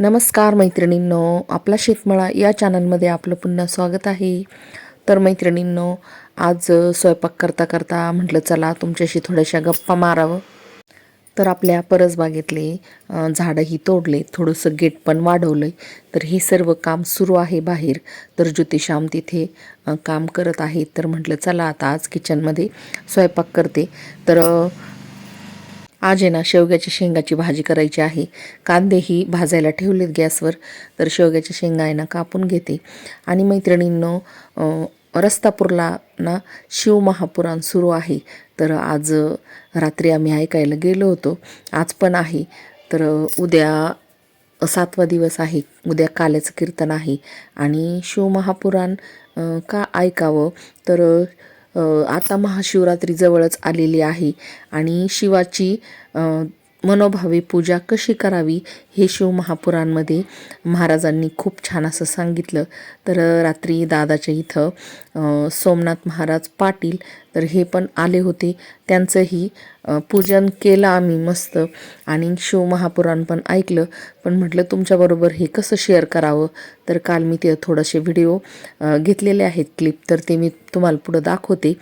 नमस्कार मैत्रिणींनो आपला शेतमळा या चॅनलमध्ये आपलं पुन्हा स्वागत आहे. तर मैत्रिणींनो आज स्वयंपाक करता करता म्हटलं चला तुमच्याशी थोड्याशा गप्पा मारावं. तर आपल्या परसबागेतले झाडंही तोडले थोडंसं गेट पण वाढवलं तर हे सर्व काम सुरू आहे बाहेर. तर ज्योतिषाम तिथे काम करत आहे. तर म्हटलं चला आता आज किचनमध्ये स्वयंपाक करते. तर आज आहे ना शेवग्याच्या शेंगाची भाजी करायची आहे. कांदेही भाजायला ठेवलेत गॅसवर तर शेवग्याच्या शेंगा आहे ना कापून घेते. आणि मैत्रिणींनो रस्तापूरला ना शिवमहापुराण सुरू आहे. तर आज रात्री आम्ही ऐकायला गेलो होतो. आज पण आहे. तर उद्या सातवा दिवस आहे. उद्या काल्याचं कीर्तन आहे. आणि शिवमहापुराण का ऐकावं? तर आता महाशिवरात्री जवळच आलेली आहे. आणि शिवाची मनोभावे पूजा कशी करावी हे शिवमहापुराणमध्ये महाराजांनी खूप छान असं सांगितलं. तर रात्री दादाच्या इथं सोमनाथ महाराज पाटील तर हे पण आले होते. त्यांचंही पूजन केलं आम्ही मस्त आणि शिवमहापुराण पण ऐकलं. पण म्हटलं तुमच्याबरोबर हे कसं शेअर करावं? तर काल मी ते थोडेसे व्हिडिओ घेतलेले आहेत क्लिप तर ते मी तुम्हाला पुढं दाखवते.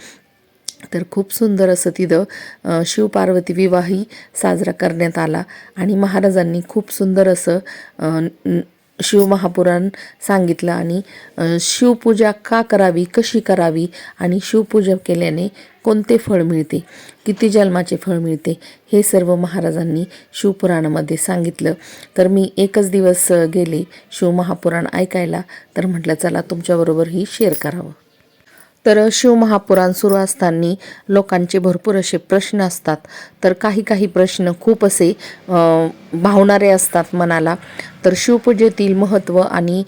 तर खूप सुंदर असं तिथं शिवपार्वती विवाहही साजरा करण्यात आला. आणि महाराजांनी खूप सुंदर असं शिवमहापुराण सांगितलं. आणि शिवपूजा का करावी कशी करावी आणि शिवपूजा केल्याने कोणते फळ मिळते किती जन्माचे फळ मिळते हे सर्व महाराजांनी शिवपुराणामध्ये सांगितलं. तर मी एकच दिवस गेले शिवमहापुराण ऐकायला. तर म्हटलं चला तुमच्याबरोबरही शेअर करावं. तर शिवमहापुराण सुरू असताना लोकांचे भरपूर असे प्रश्न असतात. तर काही काही प्रश्न खूप असे भावणारे असतात मनाला. तर शिवपूजेतील महत्त्व आणि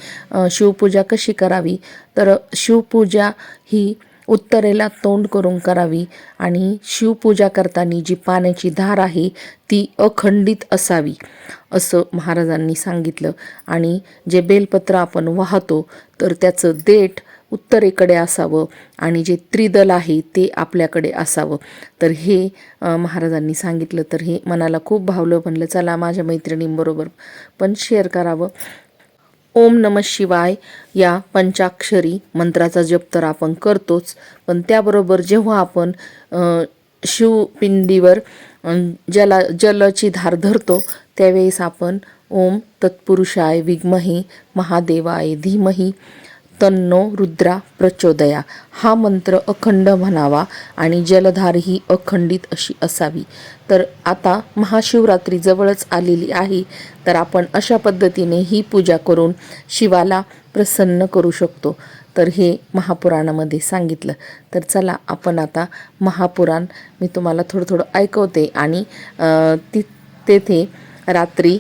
शिवपूजा कशी करावी? तर शिवपूजा ही उत्तरेला तोंड करून करावी आणि शिवपूजा करताना जी पाण्याची धार आहे ती अखंडित असावी असं महाराजांनी सांगितलं. आणि जे बेलपत्र आपण वाहतो तर त्याचं देठ उत्तरेकडे असावं आणि जे त्रिदल आहे ते आपल्याकडे असावं. तर हे महाराजांनी सांगितलं. तर हे मनाला खूप भावलं. म्हणलं चला माझ्या मैत्रिणींबरोबर पण शेअर करावं. ओम नम शिवाय. या पंचाक्षरी मंत्राचा जप तर आपण करतोच. पण त्याबरोबर जेव्हा आपण शिवपिंडीवर जला जलची धार धरतो त्यावेळेस आपण ओम तत्पुरुषाय विद्महे महादेवाय धीमही तन्नो रुद्रा प्रचोदया. हा मंत्र अखंड म्हणावा आणि जलधार ही अखंडित अशी असावी. तर आता महाशिवरात्री जवळच आलेली आहे तर आपण अशा पद्धतीने ही पूजा करून शिवाला प्रसन्न करू शकतो. तर हे महापुराणामध्ये सांगितलं. तर चला आपण आता महापुराण मी तुम्हाला थोडं थोडं ऐकवते आणि ती तेथे रात्री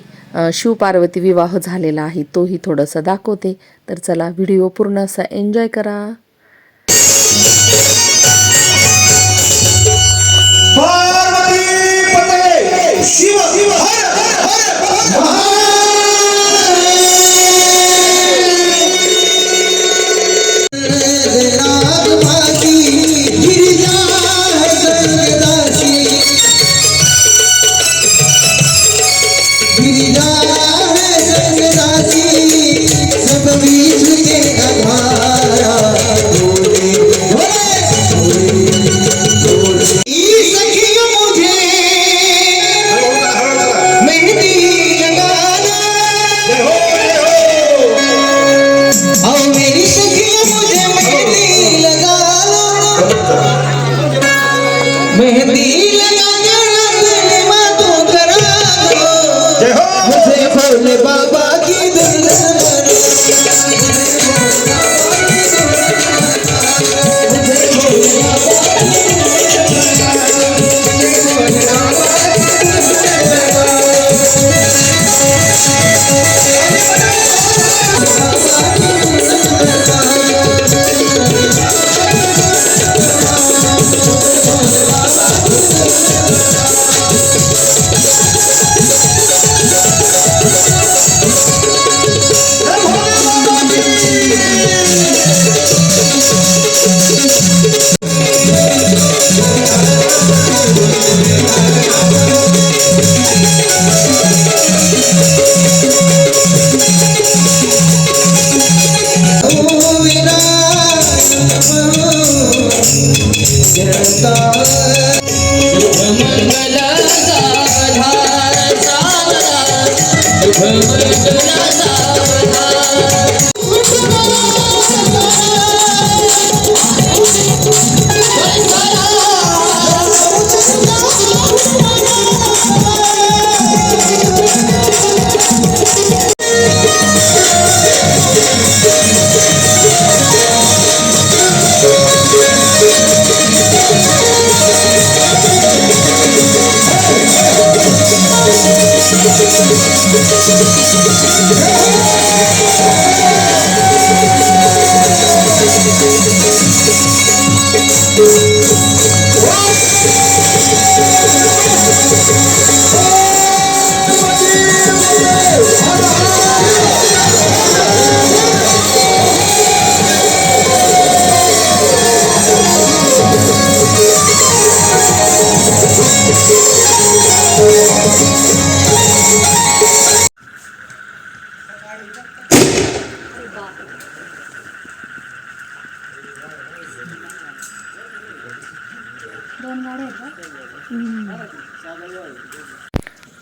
शिवपार्वती विवाह झालेला आहे तोही थोडंसं दाखवते. तर चला व्हिडिओ पूर्ण असा एन्जॉय करा. भोले बाबा की धन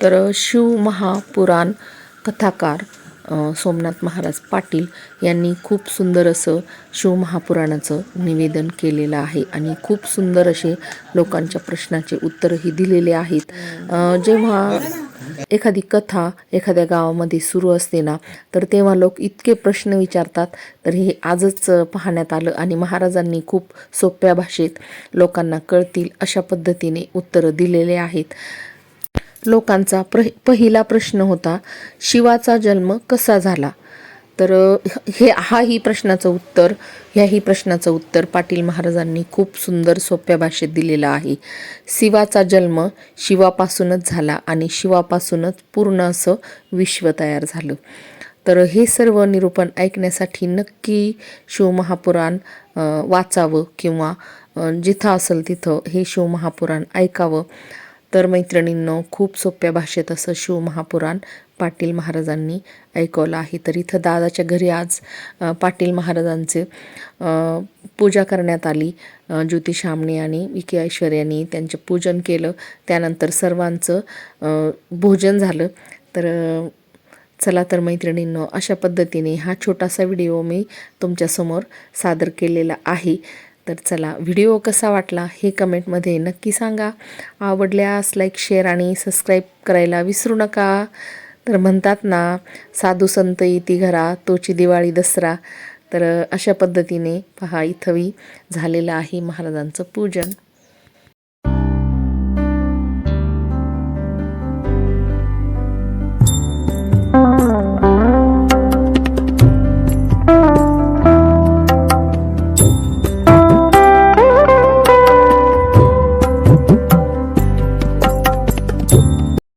तर शिव महापुराण कथाकार सोमनाथ महाराज पाटील यांनी खूप सुंदर असं शिवमहापुराणाचं निवेदन केलेलं आहे आणि खूप सुंदर असे लोकांच्या प्रश्नाचे उत्तरही दिलेले आहेत. जेव्हा एखादी कथा एखाद्या गावामध्ये सुरू असते ना तर तेव्हा लोक इतके प्रश्न विचारतात तर हे आजच पाहण्यात आलं आणि महाराजांनी खूप सोप्या भाषेत लोकांना कळतील अशा पद्धतीने उत्तरं दिलेले आहेत. लोकांचा प्र पहिला प्रश्न होता शिवाचा जन्म कसा झाला? तर हे हाही प्रश्नाचं उत्तर ह्याही प्रश्नाचं उत्तर पाटील महाराजांनी खूप सुंदर सोप्या भाषेत दिलेलं आहे. शिवाचा जन्म शिवापासूनच झाला आणि शिवापासूनच पूर्ण असं विश्व तयार झालं. तर हे सर्व निरूपण ऐकण्यासाठी नक्की शिवमहापुराण वाचावं किंवा जिथं असेल तिथं हे शिवमहापुराण ऐकावं. तर मैत्रिणींनो खूप सोप्या भाषेत असं शिवमहापुराण पाटील महाराजांनी ऐकवलं आहे. तर इथं दादाच्या घरी आज पाटील महाराजांचे पूजा करण्यात आली. अ, ज्योती शामणे आणि विकी ऐश्वर्यानी त्यांचे पूजन केलं. त्यानंतर सर्वांचं भोजन झालं. तर चला तर मैत्रिणींनो अशा पद्धतीने हा छोटासा व्हिडिओ मी तुमच्यासमोर सादर केलेला आहे. तर चला व्हिडिओ कसा वाटला हे कमेंटमध्ये नक्की सांगा. आवडल्यास लाईक शेअर आणि सबस्क्राईब करायला विसरू नका. तर म्हणतात ना साधू संत येती घरा तोची दिवाळी दसरा. तर अशा पद्धतीने पहा इथंही झालेलं आहे महाराजांचं पूजन.